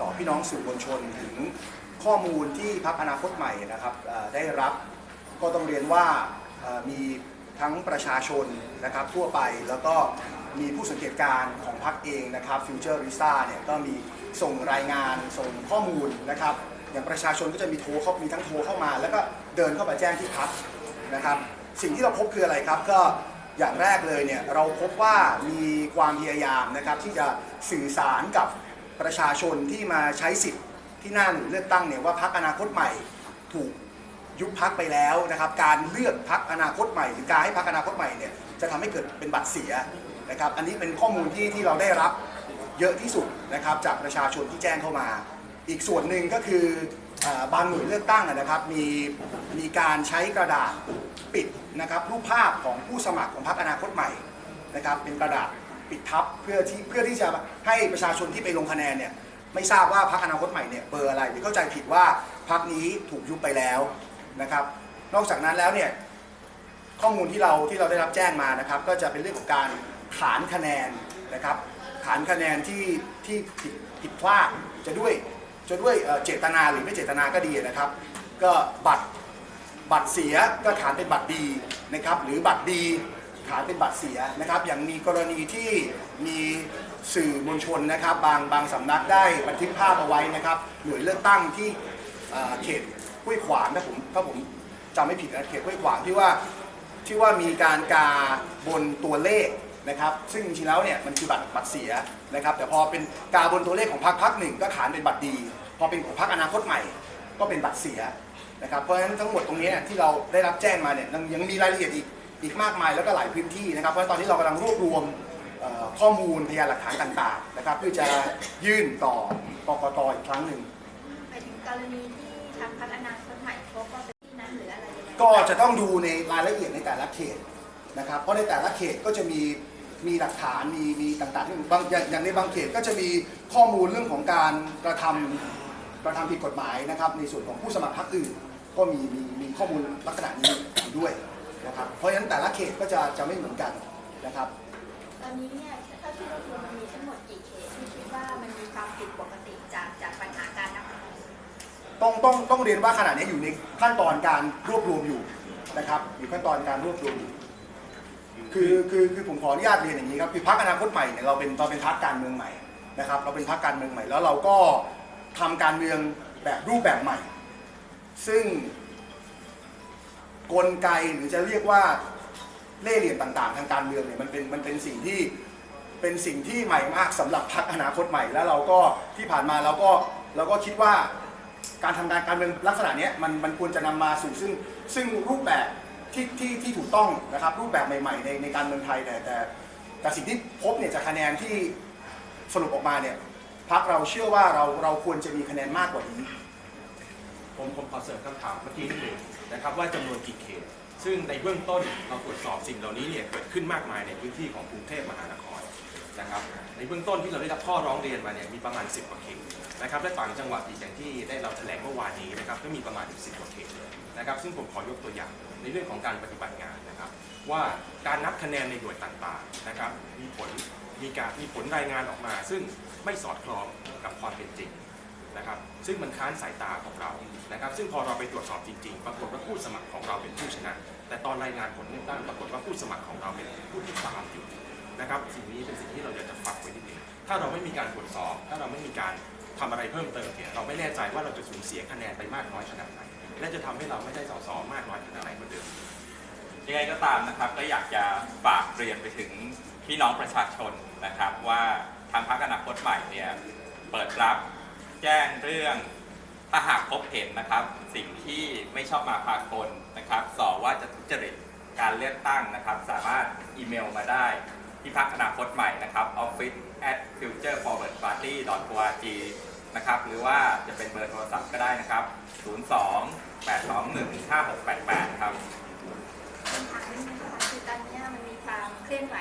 ต่อพี่น้องสื่อมวลชนถึงข้อมูลที่พักอนาคตใหม่นะครับได้รับก็ต้องเรียนว่ามีทั้งประชาชนนะครับทั่วไปแล้วก็มีผู้สังเกตการณ์ของพรรคเองนะครับฟิวเจอร์ริซ่าเนี่ยก็มีส่งรายงานส่งข้อมูลนะครับ อย่างประชาชนก็จะมีโทรเขามีทั้งโทรเข้ามา แล้วก็เดินเข้ามาแจ้งที่พักนะครับ สิ่งที่เราพบคืออะไรครับก็อย่างแรกเลยเนี่ยเราพบว่ามีความพยายามนะครับที่จะสื่อสารกับ ประชาชนที่มาใช้สิทธิ์ที่หน้าหน่วยเลือกตั้งเนี่ยว่าพักอนาคตใหม่ถูกยุบพักไปแล้วนะครับ การเลือกพักอนาคตใหม่ หรือการให้พักอนาคตใหม่เนี่ยจะทำให้เกิดเป็นบัตรเสียนะครับ อันนี้เป็นข้อมูลที่ที่เราได้รับเยอะที่สุดนะครับจากประชาชนที่แจ้งเข้ามา อีกส่วนหนึ่งก็คืออบางหน่วยเลือกตั้งนะครับมีมีการใช้กระดาษปิดนะครับรูปภาพของผู้สมัครของพักอนาคตใหม่นะครับเป็นกระดาษ ปิดทับเพื่อที่เพื่อที่จะให้ประชาชนที่ไปลงคะแนนเนี่ยไม่ทราบว่าพักอนาคตใหม่เนี่ยเบอร์อะไรหรือเข้าใจผิดว่าพักนี้ถูกยุบไปแล้วนะครับ นอกจากนั้นแล้วเนี่ยข้อมูลที่เราที่เราได้รับแจ้งมานะครับ ก็จะเป็นเรื่องของการขานคะแนนนะครับขานคะแนนที่ที่ผิดผิดพลาดจะด้วยจะด้วยเจตนาหรือไม่เจตนาก็ดีนะครับ ก็บัตรบัตรเสียก็ขานเป็นบัตรดีนะครับ หรือบัตรดี ขานเป็นบัตรเสียนะครับ อย่างมีกรณีที่มีสื่อมวลชนนะครับ บางบางสำนักได้บันทึกภาพเอาไว้นะครับ หน่วยเลือกตั้งที่เอ่อเขตห้วยขวางถ้าผมถ้าผมจำไม่ผิดนะเขตห้วยขวางที่ว่าที่ว่ามีการกาบนตัวเลขนะครับ ซึ่งจริงๆแล้วเนี่ยมันคือบัตรบัตรเสียนะครับ แต่พอเป็นกาบนตัวเลขของพรรคพรรคหนึ่งก็ขานเป็นบัตรดี พอเป็นของพรรคอนาคตใหม่ ก็เป็นบัตรเสียนะครับ เพราะฉะนั้นทั้งหมดตรงนี้เนี่ยที่เราได้รับแจ้งมาเนี่ยยังยังมีรายละเอียดอีก อีกมากมายแล้วก็หลายพื้นที่นะครับ เพราะฉะนั้นตอนนี้เรากำลังรวบรวมเอ่อข้อมูลพยานหลักฐานต่างๆนะครับเพื่อจะยื่นต่อกกตอีกครั้งหนึ่งหมายถึงกรณีที่ทางพักอนาคตใหม่พบว่าเป็นที่นั้นหรืออะไรยังไงก็จะต้องดูในรายละเอียดในแต่ละเขตนะครับ เพราะในแต่ละเขตก็จะมีมีหลักฐานมีมีต่างๆที่บางอย่างอย่างในบางเขตก็จะมีข้อมูลเรื่องของการกระทำกระทำผิดกฎหมายนะครับ ในส่วนของผู้สมัครพรรคอื่น ก็มีมีมีข้อมูลลักษณะนี้อยู่ด้วย นะครับ เพราะฉะนั้นแต่ละเขตก็จะจะไม่เหมือนกันนะครับ ตอนนี้เนี่ยถ้าที่รวบรวมมันมีทั้งหมดกี่เคสที่คิดว่ามันมีความผิดปกติจากจากปัญหาการนับคะแนนต้องต้องต้องเรียนว่าขณะนี้อยู่ในขั้นตอนการรวบรวมอยู่นะครับอยู่ขั้นตอนการรวบรวมอยู่คือคือคือผมขออนุญาตเรียนอย่างนี้ครับคือพรรคอนาคตใหม่เนี่ยเราเป็นเราเป็นพรรคการเมืองใหม่นะครับ เราเป็นพรรคการเมืองใหม่ แล้วเราก็ทำการเมืองแบบรูปแบบใหม่ ซึ่ง กลไกหรือจะเรียกว่าเล่ห์เหลี่ยมต่างๆ ทางการเมืองเนี่ยมันเป็นมันเป็นสิ่งที่เป็นสิ่งที่ใหม่มากสำหรับพรรคอนาคตใหม่แล้วเราก็ที่ผ่านมาเราก็เราก็คิดว่าการทำงานการเมืองลักษณะนี้มันมันควรจะนำมาสู่ซึ่งซึ่งรูปแบบที่ที่ที่ถูกต้องนะครับรูปแบบใหม่ๆในในการเมืองไทยแต่แต่แต่สิ่งที่พบเนี่ยจากคะแนนที่สรุปออกมาเนี่ยพรรคเราเชื่อว่าเราเราควรจะมีคะแนนมากกว่านี้ ผมผมขอเสริมคำถามเมื่อกี้นิดหนึ่งนะครับว่าจำนวนกี่เขต ซึ่งในเบื้องต้นเราตรวจสอบสิ่งเหล่านี้เนี่ยเกิดขึ้นมากมายในพื้นที่ของกรุงเทพมหานครนะครับในเบื้องต้นที่เราได้รับข้อร้องเรียนมาเนี่ยมีประมาณ 10กว่าเขตนะครับและต่างจังหวัดอีกอย่างที่ได้เราแถลงเมื่อวานนี้นะครับก็มีประมาณอีก10กว่าเขตเลยนะครับซึ่งผมขอยกตัวอย่างในเรื่องของการปฏิบัติงานนะครับว่าการนับคะแนนในหน่วยต่างๆนะครับมีผลมีการมีผลรายงานออกมา ซึ่งไม่สอดคล้องกับความเป็นจริง นะครับซึ่งมันค้านสายตาของเรานะครับซึ่งพอเราไปตรวจสอบจริงๆ ปรากฏว่าผู้สมัครของเราเป็นผู้ชนะ แต่ตอนรายงานผลเลือกตั้งปรากฏว่าผู้สมัครของเราเป็นผู้ที่ตามอยู่นะครับสิ่งนี้เป็นสิ่งที่เราอยากจะฝากไว้นิดนึงถ้าเราไม่มีการตรวจสอบ ถ้าเราไม่มีการทำอะไรเพิ่มเติมเนี่ยเราไม่แน่ใจว่าเราจะสูญเสียคะแนนไปมากน้อยขนาดไหนและจะทำให้เราไม่ได้สสมากน้อยขนาดไหนเหมือนเดิมยังไงก็ตามนะครับก็อยากจะฝากเรียนไปถึงพี่น้องประชาชนนะครับ ว่าทางพรรคอนาคตใหม่เนี่ยเปิดรับ แจ้งเรื่องถ้าหากพบเห็นนะครับ สิ่งที่ไม่ชอบมาพากลนะครับสอว่าจะทุจริตการเลือกตั้งนะครับ สามารถอีเมลมาได้ ที่พรรคอนาคตใหม่นะครับ office at futureforwardparty.org นะครับหรือว่าจะเป็นเบอร์โทรศัพท์ก็ได้นะครับ 02 821 5688 ครับคือตอนนี้มันมีความเคลื่อนไหว